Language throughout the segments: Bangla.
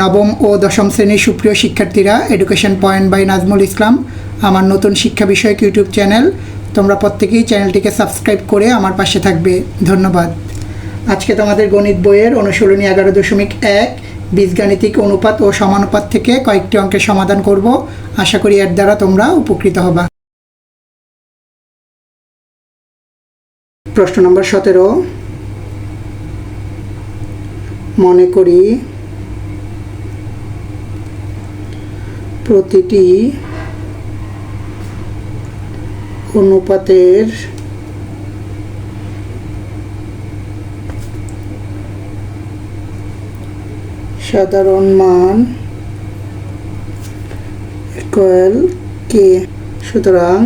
নবম ও দশম শ্রেণির সুপ্রিয় শিক্ষার্থীরা education point by Nazmul Islam আমার নতুন শিক্ষা বিষয়ক ইউটিউব চ্যানেল তোমরা প্রত্যেকেই চ্যানেলটিকে সাবস্ক্রাইব করে আমার পাশে থাকবে। ধন্যবাদ। আজকে তোমাদের গণিত বইয়ের অনুশীলনী এগারো দশমিক এক, বীজগাণিতিক অনুপাত ও সমানুপাত থেকে কয়েকটি অঙ্কের সমাধান করব। আশা করি এর দ্বারা তোমরা উপকৃত হবা। প্রশ্ন নম্বর সতেরো। মনে করি প্রতিটি অনুপাতের সাধারণ মান ইকুয়াল কে সুতরাং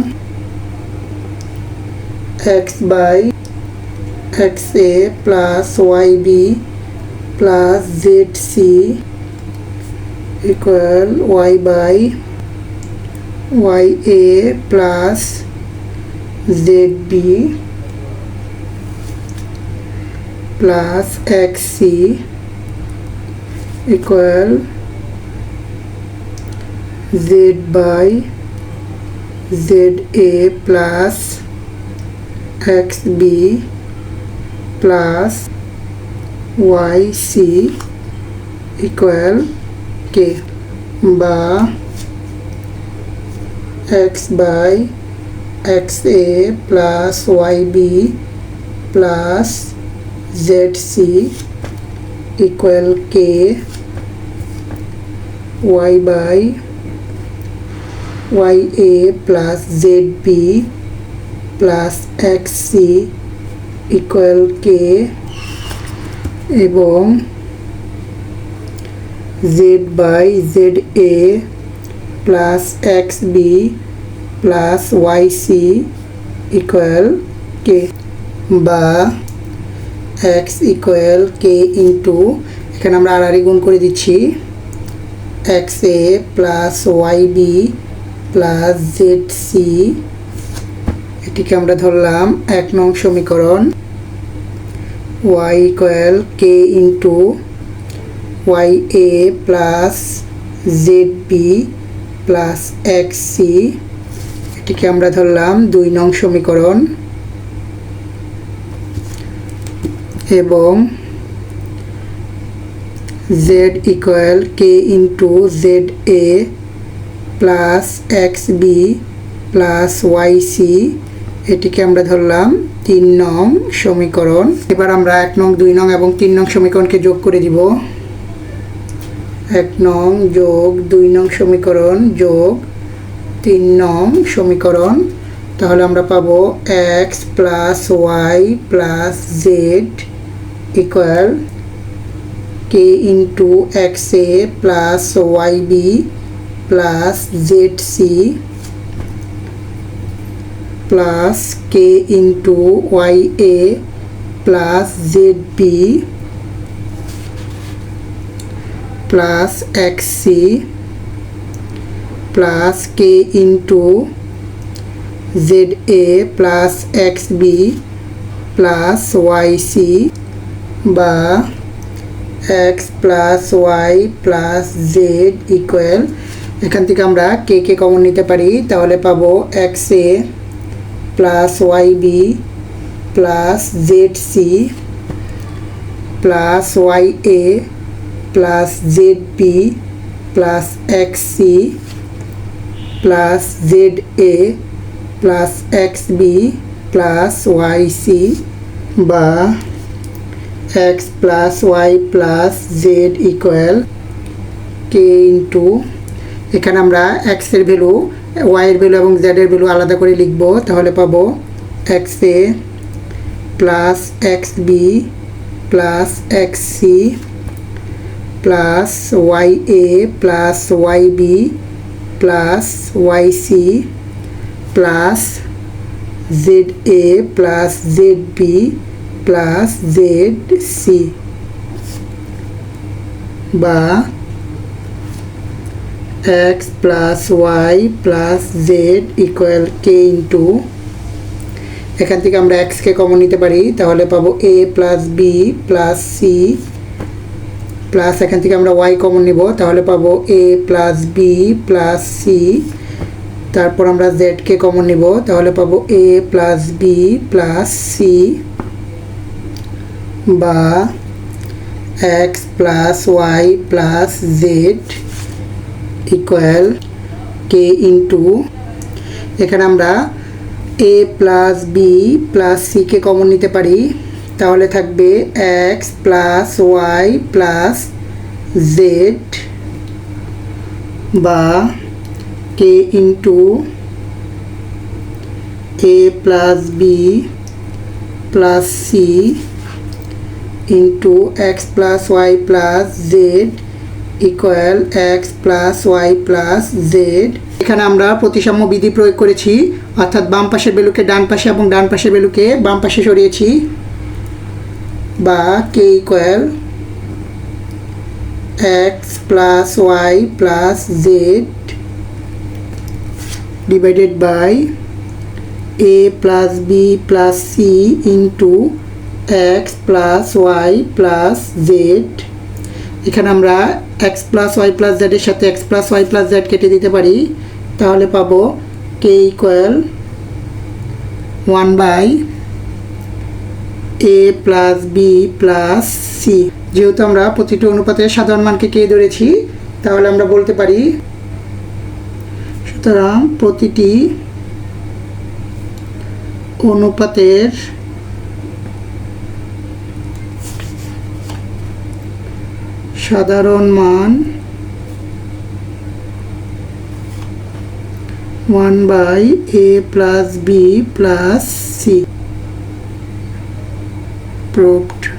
x by x a plus y b plus z c equal y by ya plus zb plus xc equal z by za plus xb plus yc equal k বা x by x a plus y b plus z c equal k y by y a plus z b plus x c equal k এবং z by z a plus x b plus y c equal k বা এক্স ইকুয়াল কে ইন্টু এখানে আমরা আড়াআড়ি গুণ করে দিচ্ছি x a plus y b plus z c এটিকে আমরা ধরলাম এক নং সমীকরণ y equal k into y a plus z b plus x c এটিকে আমরা ধরলাম দুই নং সমীকরণ। এবং z equal k into z a plus x b plus y c এটিকে আমরা ধরলাম তিন নং সমীকরণ। এবার আমরা এক নং, দুই নং এবং তিন নং সমীকরণকে যোগ করে দিব। এক নং যোগ দুই নং সমীকরণ যোগ তিন নং সমীকরণ। তাহলে আমরা পাবো x plus y plus z equal k into x a plus y b plus z c plus k into y a plus z b plus xc plus k into za plus xb plus yc বা x plus y plus z equal এখান থেকে আমরা কে কে কমন নিতে পারি, তাহলে পাবো x a plus y b plus z c plus y a plus z p plus x c plus z a plus x b plus y c বা x plus y plus z equal k into এখানে আমরা এক্সের ভ্যালু ওয়াইয়ের ভ্যালু এবং জেডের ভ্যালু আলাদা করে লিখব। তাহলে পাবো x a plus x b plus x c plus y a plus y b plus y c plus z a plus z b plus z c বা x plus y plus z equal k into এখান থেকে আমরা এক্সকে কমন নিতে পারি, তাহলে পাবো a plus b plus c plus এখান থেকে আমরা ওয়াই কমন নিব, তাহলে পাবো a plus b plus c তারপর আমরা জেডকে কমন নিব, তাহলে পাবো a plus b plus c বা x plus y plus z equal k into এখানে আমরা এ প্লাস বি প্লাস সিকে কমন নিতে পারি। তাহলে থাকবে x plus y plus z বা k into a plus b plus c into x plus y plus z equal x plus y plus z এখানে আমরা প্রতিসাম্য বিধি প্রয়োগ করেছি, অর্থাৎ বাম পাশের বেলুকে ডান পাশে এবং ডান পাশের বেলুকে বাম পাশে সরিয়েছি। বা k equal x plus y plus z divided by a plus b plus c into x plus y plus z এখানে আমরা এক্স প্লাস ওয়াই প্লাস জেডের সাথে x plus y plus z কেটে দিতে পারি। তাহলে পাবো k equal one by a plus b plus c যেহেতু আমরা প্রতিটি অনুপাতের সাধারণ মানকে কে ধরেছি, তাহলে আমরা বলতে পারি, সুতরাং প্রতিটি অনুপাতের সাধারণ মান one by a plus b plus c probed